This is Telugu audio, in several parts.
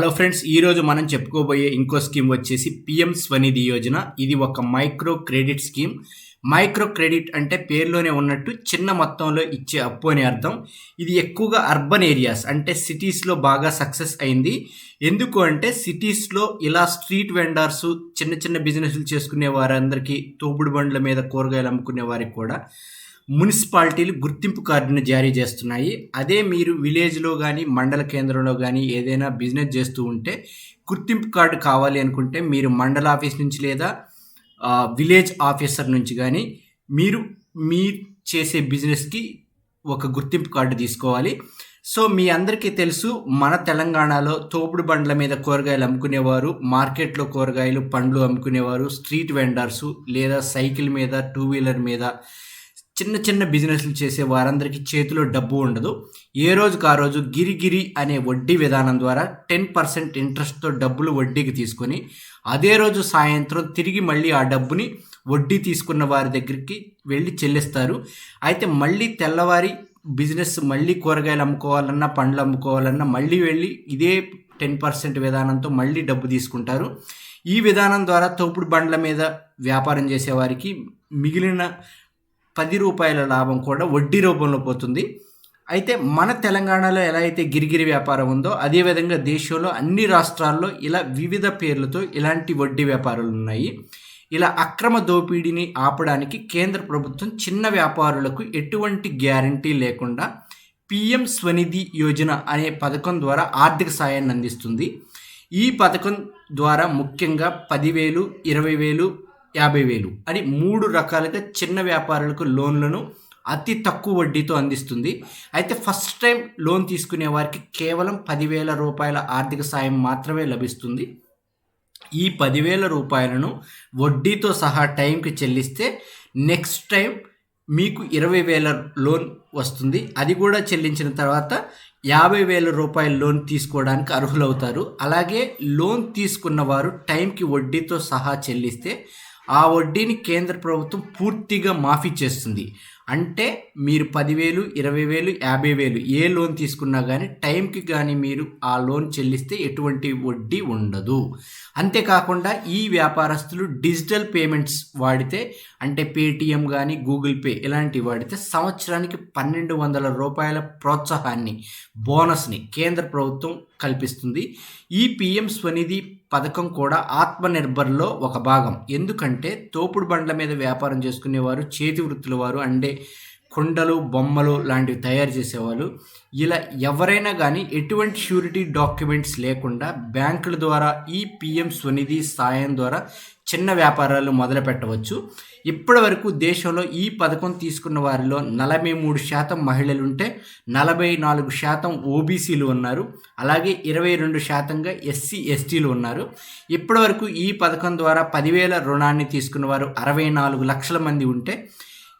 హలో ఫ్రెండ్స్ ఈరోజు మనం చెప్పుకోబోయే ఇంకో స్కీమ్ వచ్చేసి పిఎం స్వనిధి యోజన ఇది ఒక micro credit scheme micro credit అంటే పేర్లోనే ఉన్నట్టు చిన్న మొత్తంలో ఇచ్చే అప్పు అని అర్థం. ఇది ఎక్కువగా అర్బన్ ఏరియాస్ అంటే సిటీస్లో బాగా సక్సెస్ అయింది. ఎందుకు అంటే సిటీస్లో ఇలా స్ట్రీట్ వెండర్స్ చిన్న చిన్న బిజినెస్లు చేసుకునే వారందరికీ తోపుడు బండ్ల మీద కూరగాయలు అమ్ముకునే వారికి కూడా మున్సిపాలిటీలు గుర్తింపు కార్డును జారీ చేస్తున్నాయి. అదే మీరు విలేజ్లో కానీ మండల కేంద్రంలో కానీ ఏదైనా బిజినెస్ చేస్తూ ఉంటే గుర్తింపు కార్డు కావాలి అనుకుంటే మీరు మండల ఆఫీస్ నుంచి లేదా విలేజ్ ఆఫీసర్ నుంచి కానీ మీరు మీ చేసే బిజినెస్కి ఒక గుర్తింపు కార్డు తీసుకోవాలి. సో మీ అందరికీ తెలుసు మన తెలంగాణలో తోపుడు బండ్ల మీద కూరగాయలు అమ్ముకునేవారు మార్కెట్లో కూరగాయలు పండ్లు అమ్ముకునేవారు స్ట్రీట్ వెండర్సు లేదా సైకిల్ మీద టూ వీలర్ మీద చిన్న చిన్న బిజినెస్లు చేసే వారందరికీ చేతిలో డబ్బు ఉండదు. ఏ రోజుకు ఆ రోజు గిరిగిరి అనే వడ్డీ విధానం ద్వారా టెన్ పర్సెంట్ ఇంట్రెస్ట్తో డబ్బులు వడ్డీకి తీసుకొని అదే రోజు సాయంత్రం తిరిగి మళ్ళీ ఆ డబ్బుని వడ్డీ తీసుకున్న వారి దగ్గరికి వెళ్ళి చెల్లిస్తారు. అయితే మళ్ళీ తెల్లవారి బిజినెస్ మళ్ళీ కూరగాయలు అమ్ముకోవాలన్నా పండ్లు అమ్ముకోవాలన్నా మళ్ళీ వెళ్ళి ఇదే టెన్ పర్సెంట్ విధానంతో మళ్ళీ డబ్బు తీసుకుంటారు. ఈ విధానం ద్వారా తోపుడు బండ్ల మీద వ్యాపారం చేసేవారికి మిగిలిన పది రూపాయల లాభం కూడా వడ్డీ రూపంలో పోతుంది. అయితే మన తెలంగాణలో ఎలా అయితే గిరిగిరి వ్యాపారం ఉందో అదేవిధంగా దేశంలో అన్ని రాష్ట్రాల్లో ఇలా వివిధ పేర్లతో ఇలాంటి వడ్డీ వ్యాపారాలు ఉన్నాయి. ఇలా అక్రమ దోపిడీని ఆపడానికి కేంద్ర ప్రభుత్వం చిన్న వ్యాపారులకు ఎటువంటి గ్యారంటీ లేకుండా పిఎం స్వనిధి యోజన అనే పథకం ద్వారా ఆర్థిక సాయాన్ని అందిస్తుంది. ఈ పథకం ద్వారా ముఖ్యంగా పదివేలు ఇరవై వేలు యాభై వేలు. అని మూడు రకాలుగా చిన్న వ్యాపారులకు లోన్లను అతి తక్కువ వడ్డీతో అందిస్తుంది. అయితే ఫస్ట్ టైం లోన్ తీసుకునే వారికి కేవలం పదివేల రూపాయల ఆర్థిక సాయం మాత్రమే లభిస్తుంది. ఈ పదివేల రూపాయలను వడ్డీతో సహా టైంకి చెల్లిస్తే నెక్స్ట్ టైం మీకు ఇరవై వేల లోన్ వస్తుంది. అది కూడా చెల్లించిన తర్వాత యాభై వేల రూపాయల లోన్ తీసుకోవడానికి అర్హులవుతారు. అలాగే లోన్ తీసుకున్న వారు టైంకి వడ్డీతో సహా చెల్లిస్తే ఆ వడ్డీని కేంద్ర ప్రభుత్వం పూర్తిగా మాఫీ చేస్తుంది. అంటే మీరు పదివేలు ఇరవై వేలు యాభై వేలు ఏ లోన్ తీసుకున్నా కానీ టైంకి కానీ మీరు ఆ లోన్ చెల్లిస్తే ఎటువంటి వడ్డీ ఉండదు. అంతేకాకుండా ఈ వ్యాపారస్తులు డిజిటల్ పేమెంట్స్ వాడితే అంటే పేటిఎం కానీ గూగుల్ పే ఇలాంటివి వాడితే సంవత్సరానికి పన్నెండు వందల రూపాయల ప్రోత్సాహాన్ని బోనస్ని కేంద్ర ప్రభుత్వం కల్పిస్తుంది. ఈ పిఎం స్వనిధి పథకం కూడా ఆత్మనిర్భర్లో ఒక భాగం. ఎందుకంటే తోపుడు బండ్ల మీద వ్యాపారం చేసుకునేవారు చేతి వృత్తుల వారు అంటే కుండలు బొమ్మలు లాంటివి తయారు చేసేవాళ్ళు. ఇలా ఎవరైనా కానీ ఎటువంటి షూరిటీ డాక్యుమెంట్స్ లేకుండా బ్యాంకుల ద్వారా ఈ పిఎం స్వనిధి సాయం ద్వారా చిన్న వ్యాపారాలు మొదలు పెట్టవచ్చు. ఇప్పటి వరకు దేశంలో ఈ పథకం తీసుకున్న వారిలో నలభై మూడు శాతం మహిళలు ఉంటే నలభై నాలుగు శాతం ఓబీసీలు ఉన్నారు. అలాగే ఇరవై రెండు శాతంగా ఎస్సీ ఎస్టీలు ఉన్నారు. ఇప్పటి వరకు ఈ పథకం ద్వారా పదివేల రుణాన్ని తీసుకున్న వారు అరవై నాలుగు లక్షల మంది ఉంటే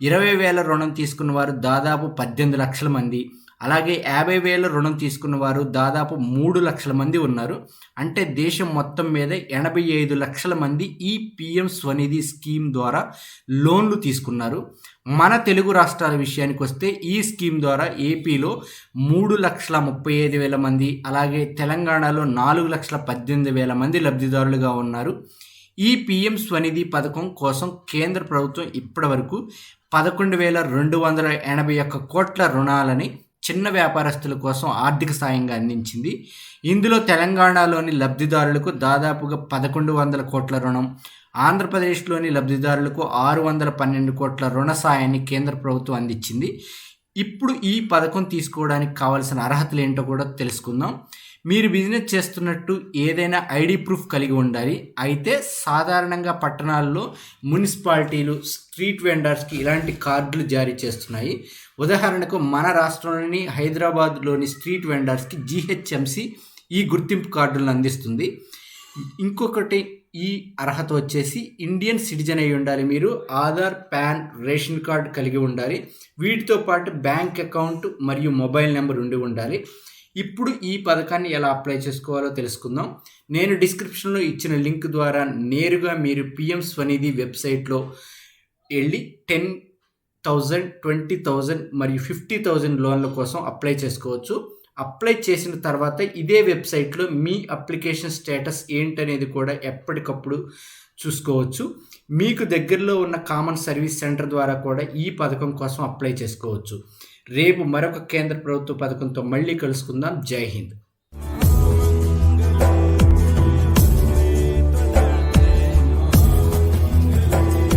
ఇరవై వేల రుణం తీసుకున్న వారు దాదాపు పద్దెనిమిది లక్షల మంది. అలాగే యాభై వేల రుణం తీసుకున్న వారు దాదాపు మూడు లక్షల మంది ఉన్నారు. అంటే దేశం మొత్తం మీద ఎనభై ఐదు లక్షల మంది ఈ పిఎం స్వనిధి స్కీమ్ ద్వారా లోన్లు తీసుకున్నారు. మన తెలుగు రాష్ట్రాల విషయానికి వస్తే ఈ స్కీమ్ ద్వారా ఏపీలో మూడు లక్షల ముప్పై ఐదు వేల మంది అలాగే తెలంగాణలో నాలుగు లక్షల పద్దెనిమిది వేల మంది లబ్ధిదారులుగా ఉన్నారు. ఈ పిఎం స్వనిధి పథకం కోసం కేంద్ర ప్రభుత్వం ఇప్పటివరకు పదకొండు వేల రెండు వందల ఎనభై ఒక్క కోట్ల రుణాలని చిన్న వ్యాపారస్తుల కోసం ఆర్థిక సాయంగా అందించింది. ఇందులో తెలంగాణలోని లబ్ధిదారులకు దాదాపుగా పదకొండు వందల కోట్ల రుణం ఆంధ్రప్రదేశ్లోని లబ్ధిదారులకు ఆరు వందల పన్నెండు కోట్ల రుణ సాయాన్ని కేంద్ర ప్రభుత్వం అందించింది. ఇప్పుడు ఈ పథకం తీసుకోవడానికి కావాల్సిన అర్హతలు ఏంటో కూడా తెలుసుకుందాం. మీరు బిజినెస్ చేస్తున్నట్టు ఏదైనా ఐడి ప్రూఫ్ కలిగి ఉండాలి. అయితే సాధారణంగా పట్టణాల్లో మున్సిపాలిటీలు స్ట్రీట్ వెండర్స్కి ఇలాంటి కార్డులు జారీ చేస్తున్నాయి. ఉదాహరణకు మన రాష్ట్రంలోని హైదరాబాద్లోని స్ట్రీట్ వెండర్స్కి జీహెచ్ఎంసి ఈ గుర్తింపు కార్డులను అందిస్తుంది. ఇంకొకటి ఈ అర్హత వచ్చేసి ఇండియన్ సిటిజన్ అయి ఉండాలి మీరు. ఆధార్ పాన్ రేషన్ కార్డ్ కలిగి ఉండాలి. వీటితో పాటు బ్యాంక్ అకౌంట్ మరియు మొబైల్ నెంబర్ ఉండి ఉండాలి. ఇప్పుడు ఈ పథకాన్ని ఎలా అప్లై చేసుకోవాలో తెలుసుకుందాం. నేను డిస్క్రిప్షన్లో ఇచ్చిన లింక్ ద్వారా నేరుగా మీరు పిఎం స్వనిధి వెబ్సైట్లో వెళ్ళి టెన్ థౌజండ్ ట్వంటీ థౌజండ్ మరియు ఫిఫ్టీ థౌజండ్ లోన్ల కోసం అప్లై చేసుకోవచ్చు. అప్లై చేసిన తర్వాత ఇదే వెబ్సైట్లో మీ అప్లికేషన్ స్టేటస్ ఏంటనేది కూడా ఎప్పటికప్పుడు చూసుకోవచ్చు. మీకు దగ్గరలో ఉన్న కామన్ సర్వీస్ సెంటర్ ద్వారా కూడా ఈ పథకం కోసం అప్లై చేసుకోవచ్చు. రేపు మరొక కేంద్ర ప్రభుత్వ పథకంతో మళ్ళీ కలుసుకుందాం. జై హింద్.